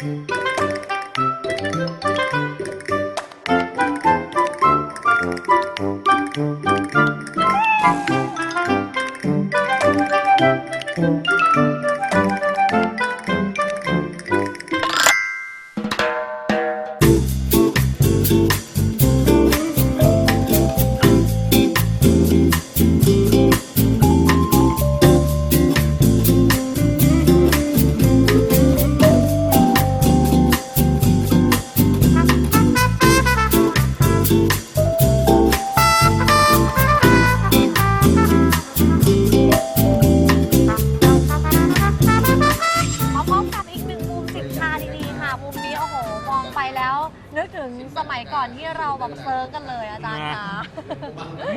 มา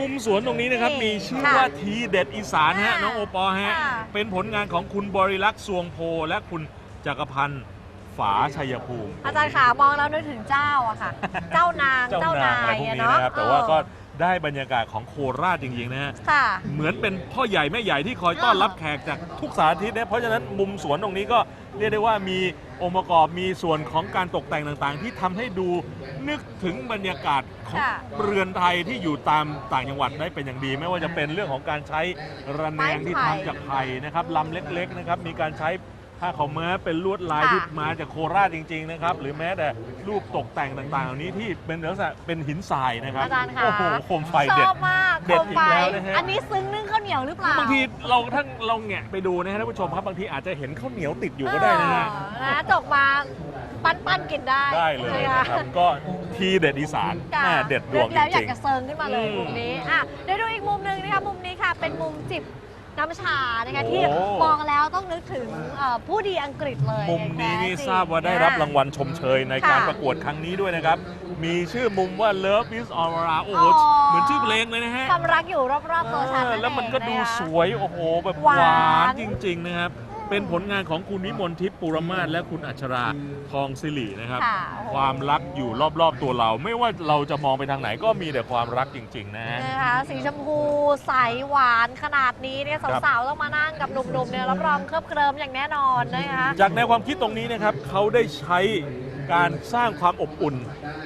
มุมสวนตรงนี้นะครับนี่มีชื่อค่ะว่าทีเด็ดอีสานฮะค่ะน้องโอปอล์ฮะค่ะเป็นผลงานของคุณบริลักษ์สวงโพและคุณจักรพันธ์ฝาชัยภูมิ อาจารย์ขามองแล้วนึกถึงเจ้าอะค่ะ เจ้านางเจ้านางอะไรพวกอะนี้เนาะนะครับแต่ว่าก็ ได้บรรยากาศของโคราชจริงๆนะฮะ ค่ะ เหมือนเป็นพ่อใหญ่แม่ใหญ่ที่คอยต้อนรับแขกจากทุกสารทิศนะเพราะฉะนั้นมุมสวนตรงนี้ก็เรียกได้ว่ามีองค์ประกอบมีส่วนของการตกแต่งต่างๆ ที่ทำให้ดูนึกถึงบรรยากาศของค่ะเรือนไทยที่อยู่ตามต่างจังหวัดได้เป็นอย่างดี ไม่ว่าจะเป็นเรื่องของการใช้ระแนงที่ทำจากไผ่นะครับลำเล็กๆนะครับมีการใช้ ผ้าขาวม้าเป็นลวดลายค่ะที่มาจากโคราชจริง ๆ นะครับ หรือแม้แต่รูปตกแต่งต่างๆเหล่านี้ที่เป็นลักษณะเป็นหินทรายนะครับอาจารย์คะโอ้โหโคมไฟชเด็ดอบมากเด็ดโคมไฟอีกแล้วนะฮะอันนี้ซึ้งนึ่งข้าวเหนียวหรือเปล่าบางทีเราทั้งเราแงะไปดูนะฮะท่านผู้ชมครับบางทีอาจจะเห็นข้าวเหนียวติดอยู่ก็ได้นะฮะเออนะจกมาปั้นปั้นๆกินได้ได้เลยนะนะคคะ รับก็ทีเด็ดอีสานค่ะแม่เด็ดดวงจแล้วอยาริกง จะเซิร์งขึ้นมาเลยอืม มุมนี้อะเดี๋ยวดูอีกมุมหนึ่งนะคะมุมนี้ค่ะ เป็นมุมจิบ น้ำชานะคะโอ้ที่มองแล้วต้องนึกถึงเอ่อผู้ดีอังกฤษเลยๆมุมนี้นี่แท้จงทราบว่าได้รับรางวัลชมเชยในการค่ะประกวดครั้งนี้ด้วยนะครับ มีชื่อมุมว่า Love is all around โอ้โหอ๋อเหมือนชื่อเพลงเลยนะฮะความรักอยู่รอบๆตัวฉันเออแล้วมันก็ดูเองะคะสวย โอ้โห แบบหหวานวานจริง ๆ นะครับ เป็นผลงานของคุณวิมลทิพย์ปุรมาศและคุณอัชราทองสิรินะครับ ค่ะโอ้โห ความรักอยู่รอบๆตัวเรา ไม่ว่าเราจะมองไปทางไหนก็มีแต่ความรักจริง ๆ นะฮะนะคะสีชมพูใสหวานขนาดนี้เนี่ยครับ สาวๆต้องมานั่งกับหนุ่มๆเนี่ยรับรองเคลิบเคลิมอย่างแน่นอนนะคะจากแนวความคิดตรงนี้นะครับเขาได้ใช้การสร้างความอบอุ่น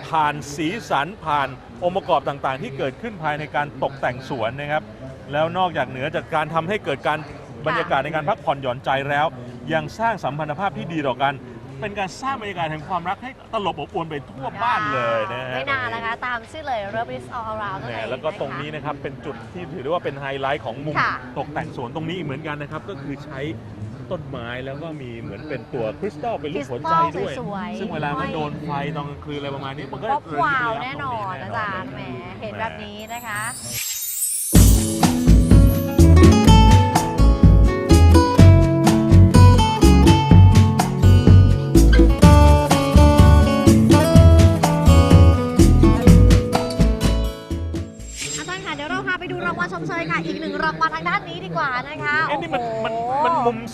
ผ่านสีสันผ่านองค์ประกอบต่างๆ ที่เกิดขึ้นภายในการตกแต่งสวนนะครับ แล้วนอกจากเหนือจากการทำให้เกิดการ บรรยากาศในการพักผ่อนหย่อนใจแล้ว ยังสร้างสัมพันธภาพที่ดีต่อกัน เป็นการสร้างบรรยากาศแห่งความรักให้ตลบอบอวนไปทั่วบ้านเลยนะฮะไม่นานนะคะ ตามชื่อเลย Love is all around นั่นแหเอม่งแล้วก็ตรงนี้ะคะ นะครับเป็นจุดที่ถือได้ว่าเป็นไฮไลท์ของมุมค่ะ ตกแต่งสวนตรงนี้อีกเหมือนกันนะครับ ก็คือใช้ต้นไม้แล้วก็มีเหมือนเป็นตัวคริสตัลเป็นรูปหัวใจด้วยสวยๆซึ่งเวลามันโดนไฟตอนกลางคืนอะไรประมาณนี้มันก็ครบว้าวแน่นอนเรือาองจารย์แหมเห็นแบบนี้นะคะ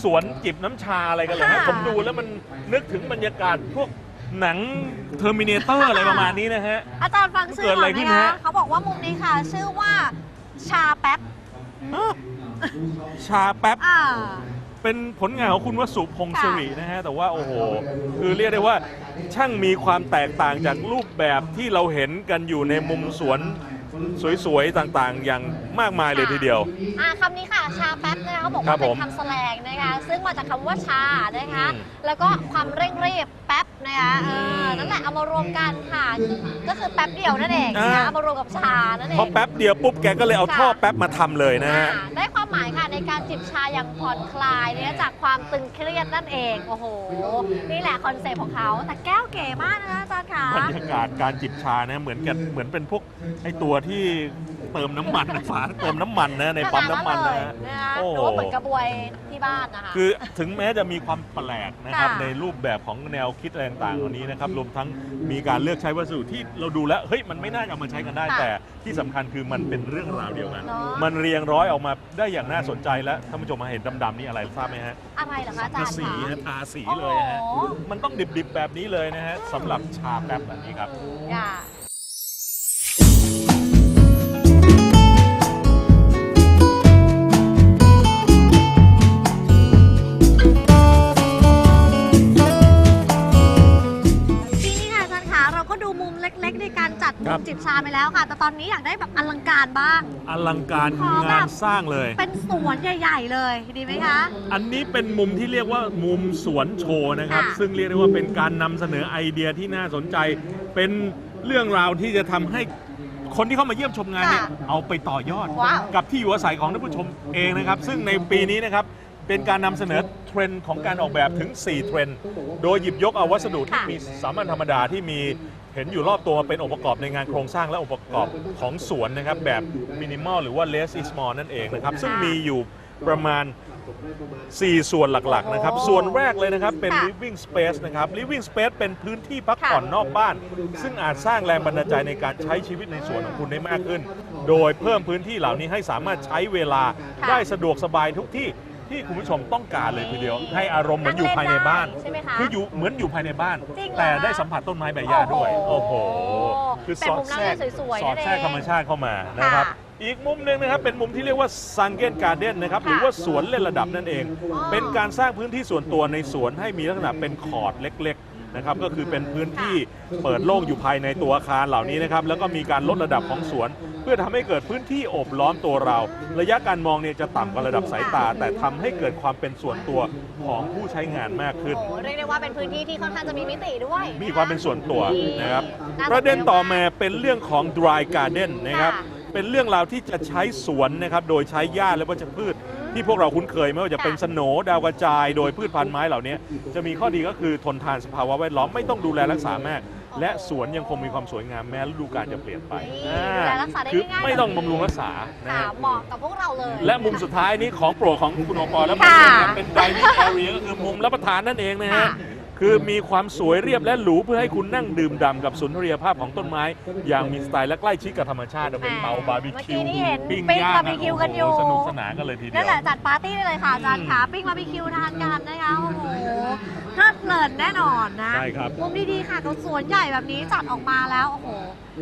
สวนจิบน้ำชาอะไรกันเหรอฮะค่ะ ผมดูแล้วมันนึกถึงบรรยากาศพวกหนังเทอร์มินเตอร์อะไรประมาณนี้นะฮะ อาจารย์ฟังชื่อเกิดอะไรก่อนขึ้นนะคะฮะ เขาบอกว่ามุมนี้ค่ะ ชื่อว่าชาแป๊บชาแป๊บ อ่า เป็นผลงานของคุณวสุพงศ์สิรินะฮะ แต่ว่าโอ้โห คือเรียกได้ว่าช่างมีความแตกต่างจากรูปแบบที่เราเห็นกันอยู่ในมุมสวน สวยๆ ต่างๆ อย่างมากมายเลยทีเดียว อ่าคำนี้ค่ะ ชาแป๊บนะคะเขาบอกครัว่าบเป็ผนมคำแสลงนะคะ ซึ่งมาจากคำว่าชานะคะ อืม แล้วก็ความเร่งรีบแป๊บนะคะเออนั่นแหละเอามารวมกันค่ะ ก็คือแป๊บเดียวนั่นเองนะคะเอามารวมกับชานั่นเองพอแป๊บเดียวปุ๊บแกก็เลยเอาท่อแป๊บมาทำเลยนะฮะ อ่าได้ความหมายค่ะใน การจิบชาอย่างผ่อนคลายเนี่ยจากความตึงเครียดนั่นเอง โอ้โห นี่แหละคอนเซ็ปต์ของเขาแต่แก้วเก๋มากนะคะอาจารย์คะบรรยากาศการจิบชานะเหมือนกันเหมือนเป็นพวกไอตัวที่ เติมน้ำมันฝาเติมน้ำมันนะในปั๊มน้ำมันเลนะยฮะนะคะโอ้หรือว่าเหมือนกระบวยที่บ้านนะคะ คือถึงแม้จะมีความแปลกนะครับค่ะในรูปแบบของแนวคิดอะไรต่างๆเหล่านี้นะครับรวมทั้งมีการเลือกใช้วัสดุที่เราดูแล้วเฮ้ยมันไม่น่าจะเอามาใช้กันได้ค่ะแต่ที่สำคัญคือมันเป็นเรื่องราวเดียวกัน เนอะ มันเรียงร้อยออกมาได้อย่างน่าสนใจและท่านผู้ชมมาเห็นดำๆนี่อะไรทราบไหมฮะอะไรเหรอคะอาจารย์สีคะ ฮะทาสีโอ้เลยฮะโห มันต้องดิบๆแบบนี้เลยนะฮะสำหรับชาแป๊บแบบนี้ครับ ค่ะ ครับ จิบชาไปแล้วค่ะ แต่ตอนนี้อยากได้แบบอลังการบ้าง อลังการขอแบบ งานสร้างเลย เป็นสวนใหญ่ ๆ เลยดีไหมคะ อันนี้เป็นมุมที่เรียกว่ามุมสวนโชว์นะครับ ค่ะ ซึ่งเรียกได้ว่าเป็นการนำเสนอไอเดียที่น่าสนใจ เป็นเรื่องราวที่จะทำให้คนที่เข้ามาเยี่ยมชมงานเนี่ยค่ะเอาไปต่อยอด ว้าว กับที่อยู่อาศัยของท่านผู้ชมเองนะครับ ซึ่งในปีนี้นะครับเป็นการนำเสนอเทรนด์ของการออกแบบถึง 4 เทรนด์ โดยหยิบยกเอาวัสดุที่ค่ะ มีสามัญธรรมดาที่มี เห็นอยู่รอบตัวเป็นองค์ประกอบในงานโครงสร้างและองค์ประกอบของสวนนะครับ แบบมินิมอลหรือว่า less is more นั่นเองนะครับ ซึ่งมีอยู่ประมาณ 4 ส่วนหลักๆนะครับ ส่วนแรกเลยนะครับเป็น living space นะครับ living space เป็นพื้นที่พักผ่อนนอกบ้าน ซึ่งอาจสร้างแรงบันดาลใจในการใช้ชีวิตในสวนของคุณได้มากขึ้น โดยเพิ่มพื้นที่เหล่านี้ให้สามารถใช้เวลาได้สะดวกสบายทุกที่ ที่คุณผู้ชมต้องการเลยทีเดียว ให้อารมณ์เหมือนอยู่ภายในบ้าน ใช่ไหมคะคืออยู่เหมือนอยู่ภายในบ้าน จริงเหรอ แต่ได้สัมผัสต้นไม้ใบหญ้าด้วย โอ้โอ้โหโหคือเป็นสอดมุมนั่แทงรเล่กนสวยๆสอดแทรกนั่นเองธรรมชาติเข้ามานะครับ ค่ะอีกมุมหนึ่งนะครับ เป็นมุมที่เรียกว่าซังเกนการ์เด้นนะครับหรือว่าสวนเล่นระดับนั่นเอง อ๋อเป็นการสร้างพื้นที่ส่วนตัวในสวนให้มีลักษณะเป็นคอร์ดเล็กๆ นะครับก็คือเป็นพื้นที่เปิดโล่งอยู่ภายในตัวอาคารเหล่านี้นะครับแล้วก็มีการลดระดับของสวน เพื่อทำให้เกิดพื้นที่โอบล้อมตัวเรา ระยะการมองเนี่ยจะต่ำกว่าระดับสายตา แต่ทำให้เกิดความเป็นส่วนตัวของผู้ใช้งานมากขึ้นโอ้โหเรียกได้ว่าเป็นพื้นที่ที่ค่อนข้างจะมีมิติด้วยมีความเป็นส่วนตัวนะครับน่าสนใจประเด็นต่อมาเป็นเรื่องของ dry garden นะครับค่ะเป็นเรื่องราวที่จะใช้สวนนะครับโดยใช้หญ้าและวัชพืช ที่พวกเราคุ้นเคยไม่ว่าจะเป็นค่ะสโหนดาวกระจาย โดยพืชพันธุ์ไม้เหล่านี้ จะมีข้อดีก็คือทนทานสภาวะแวดล้อมไม่ต้องดูแลรักษามาก และสวนยังคงมีความสวยงามแม้ฤดูกาลจะเปลี่ยนไปนี่อ่าดูแลรักษาได้คือง่ายๆ ไม่ต้องบำรุงรักษานะค่ะฮะ เหมาะกับพวกเราเลย และมุมสุดท้ายนี้ของโปรดของคุณโอปอและผมค่ะเองเนี่ยเป็น dining area ก็คือมุมรับประทานนั่นเองนะฮะ ค่ะ คือมีความสวยเรียบและหรูเพื่อให้คุณนั่งดื่มด่ำกับสุนทรียภาพของต้นไม้ อย่างมีสไตล์และใกล้ชิดกับธรรมชาติเอาเป็นเตาบาร์บีคิวเมื่อกี้นี่เห็นปิ้งปิ้งย่างบาร์บีคิวกันอยู่ โโหสนุกสนานกันเลยทีเดีนั่ยนว แหละจัดปาร์ตี้ได้เลยค่ะอาจารย์ค่ะปิ้งบาร์บีคิวทานกันนะคะโอ้โหเพลิดเพลินแน่นอนนะใช่ครับ มุมดีๆค่ะกับสวนใหญ่แบบนี้จัดออกมาแล้วโอ้โห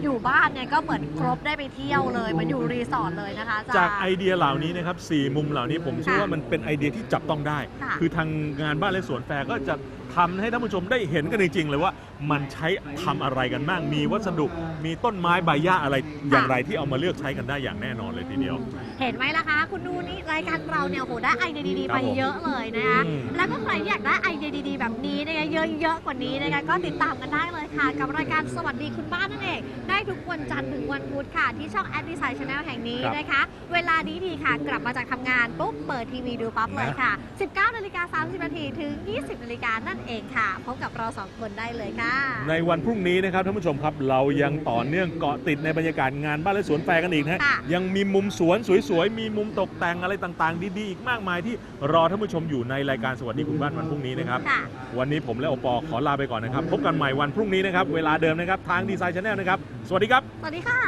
อยู่บ้านเนี่ยก็เหมือนครบได้ไปเที่ยวเลยเหมือนอยู่รีสอร์ทเลยนะคะอาจารย์ จากไอเดียเหล่านี้นะครับสี่มุมเหล่านี้ผมเชื่อค่ะว่ามันเป็นไอเดียที่จับต้องได้ ค่ะ คือทางงานบ้านและสวนแฟร์ก็จะ ทำให้ท่านผู้ชมได้เห็นกันจริงๆเลยว่า มันใช้ทำอะไรกันบ้าง มีวัสดุ มีต้นไม้ใบหญ้าอะไรอย่างไรที่เอามาเลือกใช้กันได้อย่างแน่นอนเลยทีเดียว เห็นไหมล่ะคะ คุณดูนี่รายการเราเนี่ยโหได้ไอเดียดีๆครัไปบผมเยอะเลยนะคะ อืม แล้วก็ใครอยากได้ไอเดียดีๆ แบบนี้นะคะเยอะๆกว่านี้นะคะก็ติดตามกันได้เลยค่ะ กับรายการสวัสดีคุณบ้านนั่นเองได้ทุกวันจันทร์ถึงวันพุธค่ะ ที่ช่องแอดดิไซน์ชาแนลแห่งนี้นะคะ เวลาดีดีๆค่ะ กลับมาจากทำงานปุ๊บเปิดทีวีดูปั๊บเลยค่ะ 19นาฬิกา30นาทีถึง 20นาฬิกานั่นเองค่ะพบกับเราสองคนได้เลยค่ะในวันพรุ่งนี้นะครับท่านผู้ชมครับ เรายังต่อเนื่องเกาะติดในบรรยากาศงานบ้านและสวนแฟร์กันอีกนะฮะค่ะ ยังมีมุมสวนสวยๆ มีมุมตกแต่งอะไรต่างๆ ดีๆ อีกมากมายที่รอท่านผู้ชมอยู่ในรายการสวัสดีคุณบ้านวันพรุ่งนี้นะครับ ค่ะ วันนี้ผมและโอปอขอลาไปก่อนนะครับ พบกันใหม่วันพรุ่งนี้นะครับ เวลาเดิมนะครับ ทางดีไซน์ชาแนลนะครับ สวัสดีครับ สวัสดีค่ะ